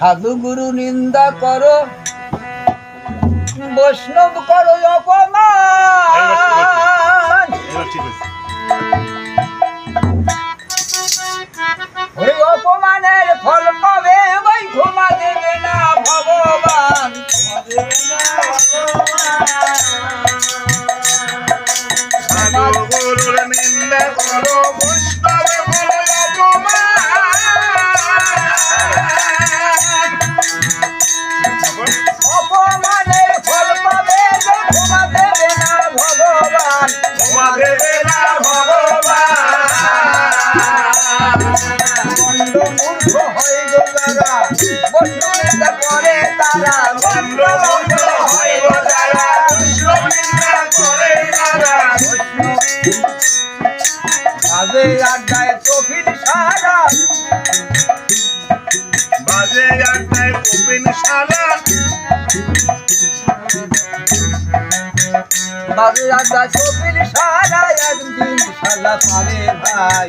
সাধু গুরু নিন্দা করো। বৈষ্ণব করো অপমান। ওই অপমানের ফল পাবে আগে আড্ডায় কফির সারা। বাজে বাজে আড্ডায় কফির সারা একদিন সালা পাবে ভাই।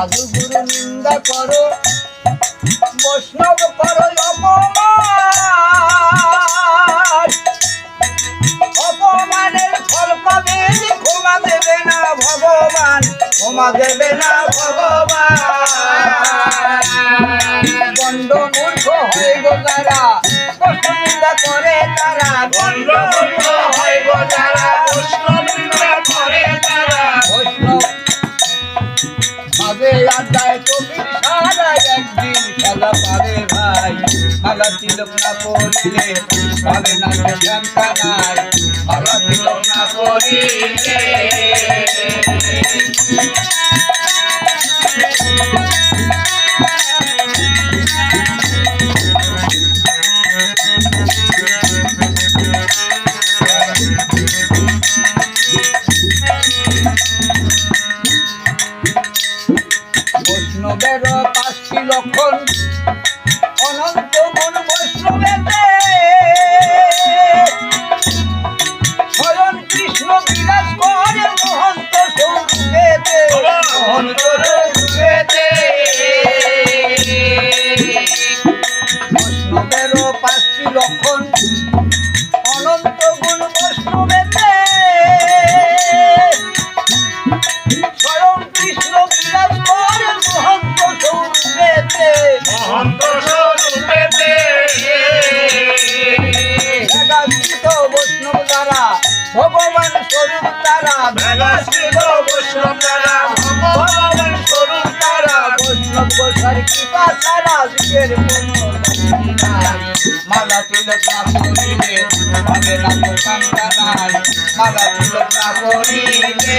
সাধু গুরু নিন্দা করো। বৈষ্ণব করো অপমান। অপমানের ফল পাবে ক্ষমা দেবে না ভগবান। ক্ষমা দেবে না ভগবান। গণ্ড মূর্খ হয়ে গো তারা করে তারা। বন্ধ মালা তিলক না পড়িলে পাবে না তো নাই মালা তিলক না পড়িলে পাঁচটি লক্ষণ। অনন্ত গুণ বৈষ্ণবেতে স্বয়ং কৃষ্ণ বিরাজ করে মহন্ত স্বরূপেতে মহন্ত স্বরূপেতে একাকৃত বৈষ্ণব দ্বারা ভগবান স্বরূপ তারা মেঘাশ্রিত বৈষ্ণব দ্বারা ভগবান স্বরূপ তারা বৈষ্ণব গোসার কৃপা ছাড়া যুগের কোনো। মালা তিলক না করিলে পাবে না তো নাই মালা তিলক না করিলে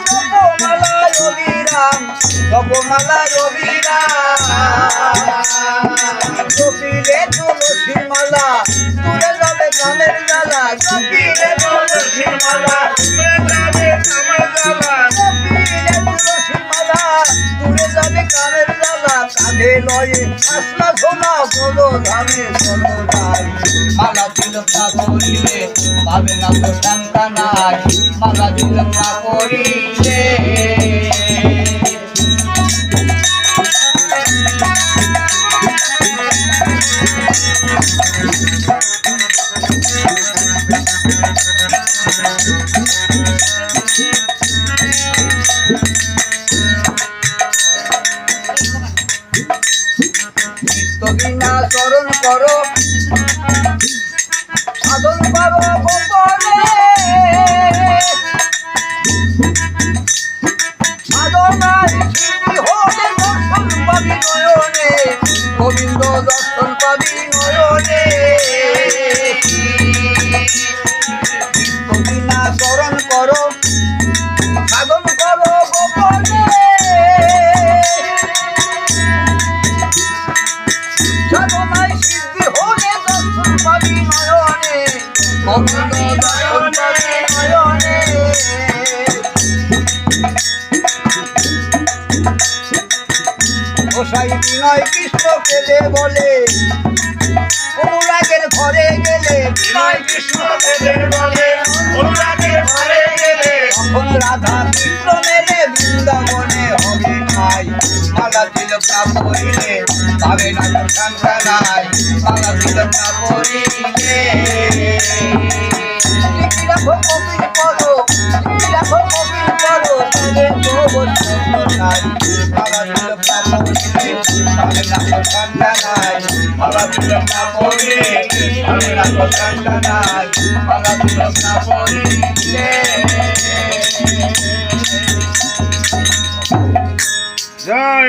জপমালা রবিরাম জপমালা রবিরাম জপিলে মালা, দূরে যাবে কামের জ্বালা জপিলে তুলসীর মালা, দূরে যাবে কামের জ্বালা, কাঁধে লয়ে আসলা সোনা বড় ধামে চলো যাই মালা তিলক না করিলে পাবে না তো সন্তানাই মালা তিলক না করিলে গোবিন্দ দর্শন পাবি নয়নে সাধনায় সিদ্ধি হলে দর্শন পাবি নয়নে গোসাই বিনয় কৃষ্ণ কেলে বলে অনুরাগের ঘরে গেলে বিনয় কৃষ্ণ বলে অনুরাগের ঘরে গেলে তখন রাধা কৃষ্ণ মেলে বৃন্দাবনে হবে ঠাই মালা তিলক না হবে না কাঙ্কালাই সারা দিলাম না পড়িবে রাখো কবির পড়ো রাখো কবির পড়ো তুলে গোবর নাই সারা দিলাম না পড়িবে হবে না কাঙ্কালাই সারা দিলাম না পড়িবে হবে না কাঙ্কালাই সারা দিলাম না পড়িবে জয়